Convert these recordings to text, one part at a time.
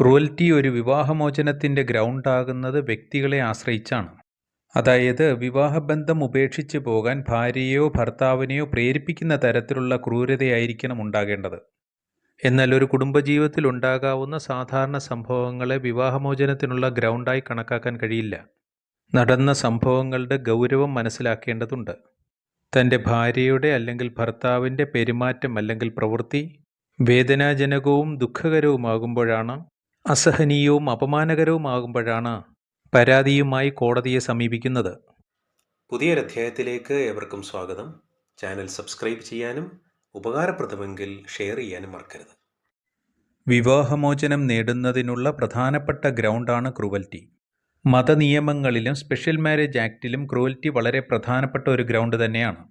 Cruelty ഒരു വിവാഹമോചനത്തിന്റെ ഗ്രൗണ്ടാകുന്നത് വ്യക്തികളെ ആശ്രയിച്ചാണ്. അതായത് വിവാഹബന്ധം ഉപേക്ഷിച്ച് പോകാൻ ഭാര്യയോ ഭർത്താവിനെയോ പ്രേരിപ്പിക്കുന്ന തരത്തിലുള്ള ക്രൂരതയായിരിക്കണം ഉണ്ടാകേണ്ടത്. എന്നാൽ ഒരു കുടുംബജീവിതത്തിൽ ഉണ്ടാകാവുന്ന സാധാരണ സംഭവങ്ങളെ വിവാഹമോചനത്തിനുള്ള ഗ്രൗണ്ടായി കണക്കാക്കാൻ കഴിയില്ല. നടന്ന സംഭവങ്ങളുടെ ഗൗരവം മനസ്സിലാക്കേണ്ടതുണ്ട്. തന്റെ ഭാര്യയുടെ അല്ലെങ്കിൽ ഭർത്താവിന്റെ പെരുമാറ്റം അല്ലെങ്കിൽ പ്രവൃത്തി വേദനാജനകവും ദുഃഖകരവുമാകുമ്പോഴാണ് അസഹനീയവും അപമാനകരവുമാകുമ്പോഴാണ് പരാതിയുമായി കോടതിയെ സമീപിക്കുന്നത്. പുതിയൊരധ്യായത്തിലേക്ക് ഏവർക്കും സ്വാഗതം. ചാനൽ സബ്സ്ക്രൈബ് ചെയ്യാനും ഉപകാരപ്രദമെങ്കിൽ ഷെയർ ചെയ്യാനും മറക്കരുത്. വിവാഹമോചനം നേടുന്നതിനുള്ള പ്രധാനപ്പെട്ട ഗ്രൗണ്ടാണ് ക്രൂവൽറ്റി. മതനിയമങ്ങളിലും സ്പെഷ്യൽ മാരേജ് ആക്റ്റിലും ക്രൂവൽറ്റി വളരെ പ്രധാനപ്പെട്ട ഒരു ഗ്രൗണ്ട് തന്നെയാണ്.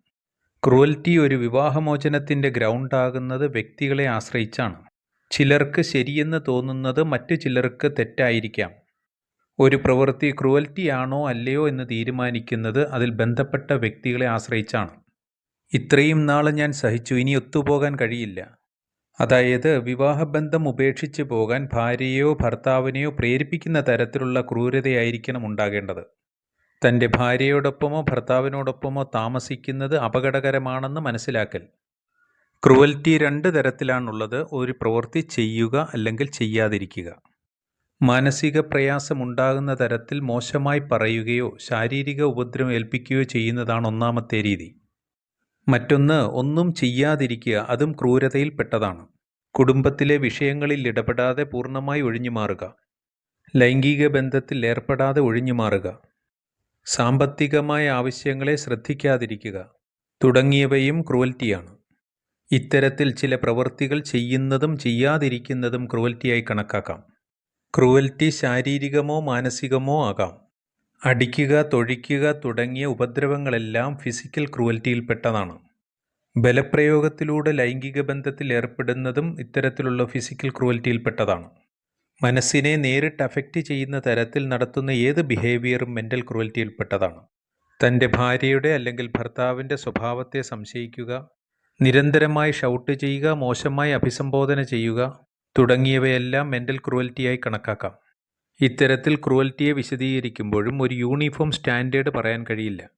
ക്രൂവൽറ്റി ഒരു വിവാഹമോചനത്തിന്റെ ഗ്രൗണ്ടാകുന്നത് വ്യക്തികളെ ആശ്രയിച്ചാണ്. ചിലർക്ക് ശരിയെന്ന് തോന്നുന്നത് മറ്റു ചിലർക്ക് തെറ്റായിരിക്കാം. ഒരു പ്രവൃത്തി ക്രൂവൽറ്റി ആണോ അല്ലയോ എന്ന് തീരുമാനിക്കുന്നത് അതിൽ ബന്ധപ്പെട്ട വ്യക്തികളെ ആശ്രയിച്ചാണ്. ഇത്രയും നാൾ ഞാൻ സഹിച്ചു ഇനി ഒത്തുപോകാൻ കഴിയില്ല. അതായത് വിവാഹബന്ധം ഉപേക്ഷിച്ച് പോകാൻ ഭാര്യയോ ഭർത്താവിനെയോ പ്രേരിപ്പിക്കുന്ന തരത്തിലുള്ള ക്രൂരതയായിരിക്കണം ഉണ്ടാകേണ്ടത്. തന്റെ ഭാര്യയോടൊപ്പമോ ഭർത്താവിനോടൊപ്പമോ താമസിക്കുന്നത് അപകടകരമാണെന്ന് മനസ്സിലാക്കൽ. ക്രൂവൽറ്റി രണ്ട് തരത്തിലാണുള്ളത്. ഒരു പ്രവൃത്തി ചെയ്യുക അല്ലെങ്കിൽ ചെയ്യാതിരിക്കുക. മാനസിക പ്രയാസമുണ്ടാകുന്ന തരത്തിൽ മോശമായി പറയുകയോ ശാരീരിക ഉപദ്രവം ഏൽപ്പിക്കുകയോ ചെയ്യുന്നതാണ് ഒന്നാമത്തെ രീതി. മറ്റൊന്ന് ഒന്നും ചെയ്യാതിരിക്കുക അതും ക്രൂരതയിൽപ്പെട്ടതാണ് കുടുംബത്തിലെ വിഷയങ്ങളിൽ ഇടപെടാതെ പൂർണമായി ഒഴിഞ്ഞു മാറുക. ലൈംഗിക ബന്ധത്തിൽ ഏർപ്പെടാതെ ഒഴിഞ്ഞു മാറുക. സാമ്പത്തികമായ ആവശ്യങ്ങളെ ശ്രദ്ധിക്കാതിരിക്കുക. തുടങ്ങിയവയും ക്രൂവൽറ്റിയാണ്. ഇത്തരത്തിൽ ചില പ്രവൃത്തികൾ ചെയ്യുന്നതും ചെയ്യാതിരിക്കുന്നതും ക്രൂവൽറ്റിയായി കണക്കാക്കാം. ക്രൂവൽറ്റി ശാരീരികമോ മാനസികമോ ആകാം. അടിക്കുക തൊഴിക്കുക തുടങ്ങിയ ഉപദ്രവങ്ങളെല്ലാം ഫിസിക്കൽ ക്രൂവൽറ്റിയിൽപ്പെട്ടതാണ്. ബലപ്രയോഗത്തിലൂടെ ലൈംഗിക ബന്ധത്തിൽ ഏർപ്പെടുന്നതും ഇത്തരത്തിലുള്ള ഫിസിക്കൽ ക്രൂവൽറ്റിയിൽപ്പെട്ടതാണ്. മനസ്സിനെ നേരിട്ട് അഫക്റ്റ് ചെയ്യുന്ന തരത്തിൽ നടത്തുന്ന ഏത് ബിഹേവിയറും മെന്റൽ ക്രൂവൽറ്റിയിൽപ്പെട്ടതാണ്. തന്റെ ഭാര്യയുടെ അല്ലെങ്കിൽ ഭർത്താവിന്റെ സ്വഭാവത്തെ സംശയിക്കുക നിരന്തരമായി ഷൗട്ട് ചെയ്യുക മോശമായി അഭിസംബോധന ചെയ്യുക തുടങ്ങിയവയെല്ലാം മെന്റൽ ക്രൂവൽറ്റിയായി കണക്കാക്കാം. ഇത്തരത്തിൽ ക്രൂവൽറ്റിയെ വിശദീകരിക്കുമ്പോഴും ഒരു യൂണിഫോം സ്റ്റാൻഡേർഡ് പറയാൻ കഴിയില്ല.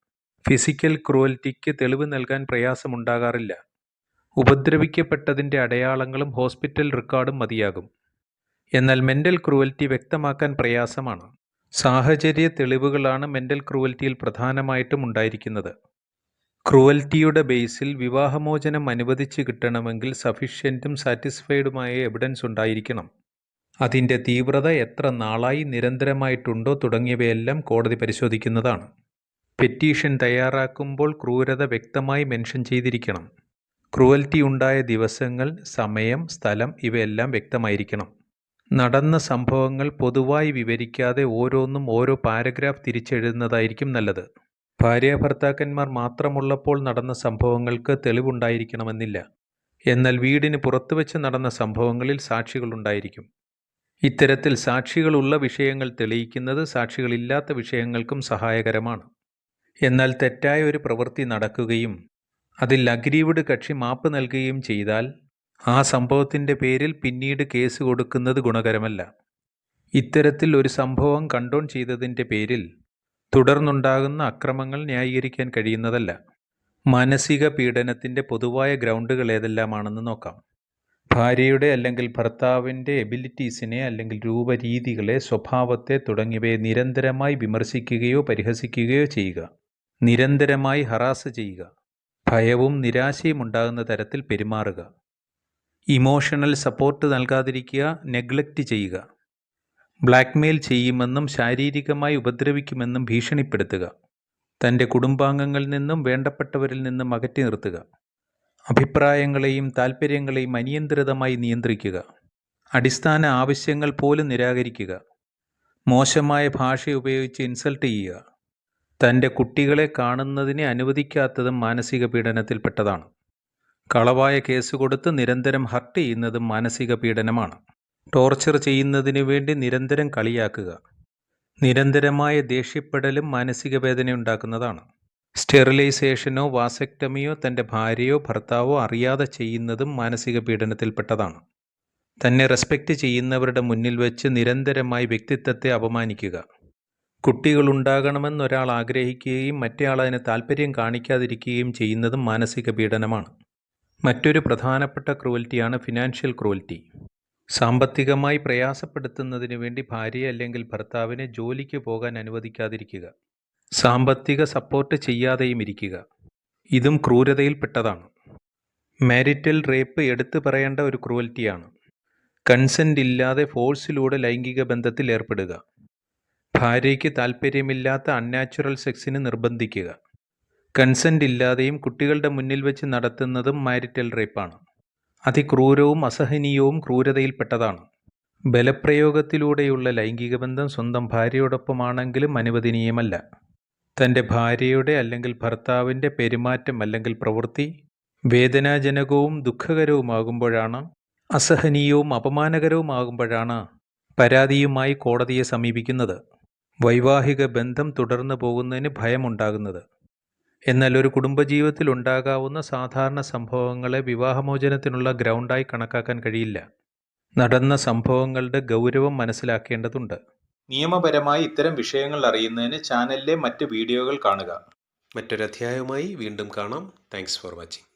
ഫിസിക്കൽ ക്രൂവൽറ്റിക്ക് തെളിവ് നൽകാൻ പ്രയാസമുണ്ടാകാറില്ല. ഉപദ്രവിക്കപ്പെട്ടതിന്റെ അടയാളങ്ങളും ഹോസ്പിറ്റൽ റെക്കോർഡും മതിയാകും. എന്നാൽ മെന്റൽ ക്രൂവൽറ്റി വ്യക്തമാക്കാൻ പ്രയാസമാണ്. സാഹചര്യ തെളിവുകളാണ് മെന്റൽ ക്രൂവൽറ്റിയിൽ പ്രധാനമായിട്ടും ഉണ്ടായിരിക്കുന്നത്. ക്രൂവൽറ്റിയുടെ ബേസിൽ വിവാഹമോചനം അനുവദിച്ച് കിട്ടണമെങ്കിൽ സഫീഷ്യന്റും സാറ്റിസ്ഫൈഡുമായ എവിഡൻസ് ഉണ്ടായിരിക്കണം. അതിന്റെ തീവ്രത എത്ര നാളായി നിരന്തരമായിട്ടുണ്ടോ തുടങ്ങിയവയെല്ലാം കോടതി പരിശോധിക്കുന്നതാണ്. പെറ്റീഷൻ തയ്യാറാക്കുമ്പോൾ ക്രൂരത വ്യക്തമായി മെൻഷൻ ചെയ്തിരിക്കണം. ക്രൂവൽറ്റി ഉണ്ടായ ദിവസങ്ങൾ സമയം സ്ഥലം ഇവയെല്ലാം വ്യക്തമായിരിക്കണം. നടന്ന സംഭവങ്ങൾ പൊതുവായി വിവരിക്കാതെ ഓരോന്നും ഓരോ പാരഗ്രാഫ് തിരിച്ചെഴുതുന്നതായിരിക്കും നല്ലത്. ഭാര്യ ഭർത്താക്കന്മാർ മാത്രമുള്ളപ്പോൾ നടന്ന സംഭവങ്ങൾക്ക് തെളിവുണ്ടായിരിക്കണമെന്നില്ല. എന്നാൽ വീടിന് പുറത്തുവെച്ച് നടന്ന സംഭവങ്ങളിൽ സാക്ഷികളുണ്ടായിരിക്കും. ഇത്തരത്തിൽ സാക്ഷികളുള്ള വിഷയങ്ങൾ തെളിയിക്കുന്നത് സാക്ഷികളില്ലാത്ത വിഷയങ്ങൾക്കും സഹായകരമാണ്. എന്നാൽ തെറ്റായ ഒരു പ്രവൃത്തി നടക്കുകയും അതിൽ അഗ്രീവ്ഡ് കക്ഷി മാപ്പ് നൽകുകയും ചെയ്താൽ ആ സംഭവത്തിന്റെ പേരിൽ പിന്നീട് കേസ് കൊടുക്കുന്നത് ഗുണകരമല്ല. ഇത്തരത്തിൽ ഒരു സംഭവം കണ്ടോൺ ചെയ്തതിന്റെ പേരിൽ തുടർന്നുണ്ടാകുന്ന അക്രമങ്ങൾ ന്യായീകരിക്കാൻ കഴിയുന്നതല്ല. മാനസിക പീഡനത്തിന്റെ പൊതുവായ ഗ്രൗണ്ടുകൾ ഏതെല്ലാമാണെന്ന് നോക്കാം. ഭാര്യയുടെ അല്ലെങ്കിൽ ഭർത്താവിന്റെ എബിലിറ്റീസിനെ അല്ലെങ്കിൽ രൂപരീതികളെ സ്വഭാവത്തെ തുടങ്ങിയവയെ നിരന്തരമായി വിമർശിക്കുകയോ പരിഹസിക്കുകയോ ചെയ്യുക. നിരന്തരമായി ഹറാസ് ചെയ്യുക. ഭയവും നിരാശയും ഉണ്ടാകുന്ന തരത്തിൽ പെരുമാറുക. ഇമോഷണൽ സപ്പോർട്ട് നൽകാതിരിക്കുക നെഗ്ലക്റ്റ് ചെയ്യുക. ബ്ലാക്ക്മെയിൽ ചെയ്യുമെന്നും ശാരീരികമായി ഉപദ്രവിക്കുമെന്നും ഭീഷണിപ്പെടുത്തുക. തന്റെ കുടുംബാംഗങ്ങളിൽ നിന്നും വേണ്ടപ്പെട്ടവരിൽ നിന്നും അകറ്റി നിർത്തുക. അഭിപ്രായങ്ങളെയും താൽപ്പര്യങ്ങളെയും അനിയന്ത്രിതമായി നിയന്ത്രിക്കുക. അടിസ്ഥാന ആവശ്യങ്ങൾ പോലും നിരാകരിക്കുക. മോശമായ ഭാഷ ഉപയോഗിച്ച് ഇൻസൾട്ട് ചെയ്യുക. തന്റെ കുട്ടികളെ കാണുന്നതിനെ അനുവദിക്കാത്തതും മാനസിക പീഡനത്തിൽപ്പെട്ടതാണ്. കളവായ കേസ് കൊടുത്ത് നിരന്തരം ഹർട്ട് ചെയ്യുന്നതും മാനസിക പീഡനമാണ്. ടോർച്ചർ ചെയ്യുന്നതിനു വേണ്ടി നിരന്തരം കളിയാക്കുക. നിരന്തരമായ ദേഷ്യപ്പെടലും മാനസിക വേദന ഉണ്ടാക്കുന്നതാണ്. സ്റ്റെറിലൈസേഷനോ വാസക്ടമിയോ തന്റെ ഭാര്യയോ ഭർത്താവോ അറിയാതെ ചെയ്യുന്നതും മാനസിക പീഡനത്തിൽപ്പെട്ടതാണ്. തന്നെ റെസ്പെക്റ്റ് ചെയ്യുന്നവരുടെ മുന്നിൽ വെച്ച് നിരന്തരമായി വ്യക്തിത്വത്തെ അപമാനിക്കുക. കുട്ടികളുണ്ടാകണമെന്നൊരാൾ ആഗ്രഹിക്കുകയും മറ്റേയാൾ അതിന് താല്പര്യം കാണിക്കാതിരിക്കുകയും ചെയ്യുന്നതും മാനസിക പീഡനമാണ്. മറ്റൊരു പ്രധാനപ്പെട്ട ക്രൂവൽറ്റിയാണ് ഫിനാൻഷ്യൽ ക്രൂവൽറ്റി. സാമ്പത്തികമായി പ്രയാസപ്പെടുത്തുന്നതിന് വേണ്ടി ഭാര്യ അല്ലെങ്കിൽ ഭർത്താവിനെ ജോലിക്ക് പോകാൻ അനുവദിക്കാതിരിക്കുക. സാമ്പത്തിക സപ്പോർട്ട് ചെയ്യാതെയും ഇരിക്കുക. ഇതും ക്രൂരതയിൽപ്പെട്ടതാണ്. മാരിറ്റൽ റേപ്പ് എടുത്തു പറയേണ്ട ഒരു ക്രൂവൽറ്റിയാണ് കൺസെന്റ് ഇല്ലാതെ ഫോഴ്സിലൂടെ ലൈംഗിക ബന്ധത്തിൽ ഏർപ്പെടുക. ഭാര്യയ്ക്ക് താല്പര്യമില്ലാത്ത അൺനാച്ചുറൽ സെക്സിന് നിർബന്ധിക്കുക. കൺസെന്റ് ഇല്ലാതെയും കുട്ടികളുടെ മുന്നിൽ വെച്ച് നടത്തുന്നതും മാരിറ്റൽ റേപ്പാണ് അതിക്രൂരവും അസഹനീയവും ക്രൂരതയിൽപ്പെട്ടതാണ്. ബലപ്രയോഗത്തിലൂടെയുള്ള ലൈംഗിക ബന്ധം സ്വന്തം ഭാര്യയോടൊപ്പമാണെങ്കിലും അനുവദനീയമല്ല. തന്റെ ഭാര്യയുടെ അല്ലെങ്കിൽ ഭർത്താവിന്റെ പെരുമാറ്റം അല്ലെങ്കിൽ പ്രവൃത്തി വേദനാജനകവും ദുഃഖകരവുമാകുമ്പോഴാണ് അസഹനീയവും അപമാനകരവുമാകുമ്പോഴാണ് പരാതിയുമായി കോടതിയെ സമീപിക്കുന്നത്. വൈവാഹിക ബന്ധം തുടർന്നു പോകുന്നതിന് ഭയമുണ്ടാകുന്നത്. എന്നാൽ ഒരു കുടുംബജീവിതത്തിൽ ഉണ്ടാകാവുന്ന സാധാരണ സംഭവങ്ങളെ വിവാഹമോചനത്തിനുള്ള ഗ്രൗണ്ടായി കണക്കാക്കാൻ കഴിയില്ല. നടന്ന സംഭവങ്ങളുടെ ഗൗരവം മനസ്സിലാക്കേണ്ടതുണ്ട്. നിയമപരമായി ഇത്തരം വിഷയങ്ങൾ അറിയുന്നതിന് ചാനലിലെ മറ്റ് വീഡിയോകൾ കാണുക. മറ്റൊരധ്യായവുമായി വീണ്ടും കാണാം. Thanks for watching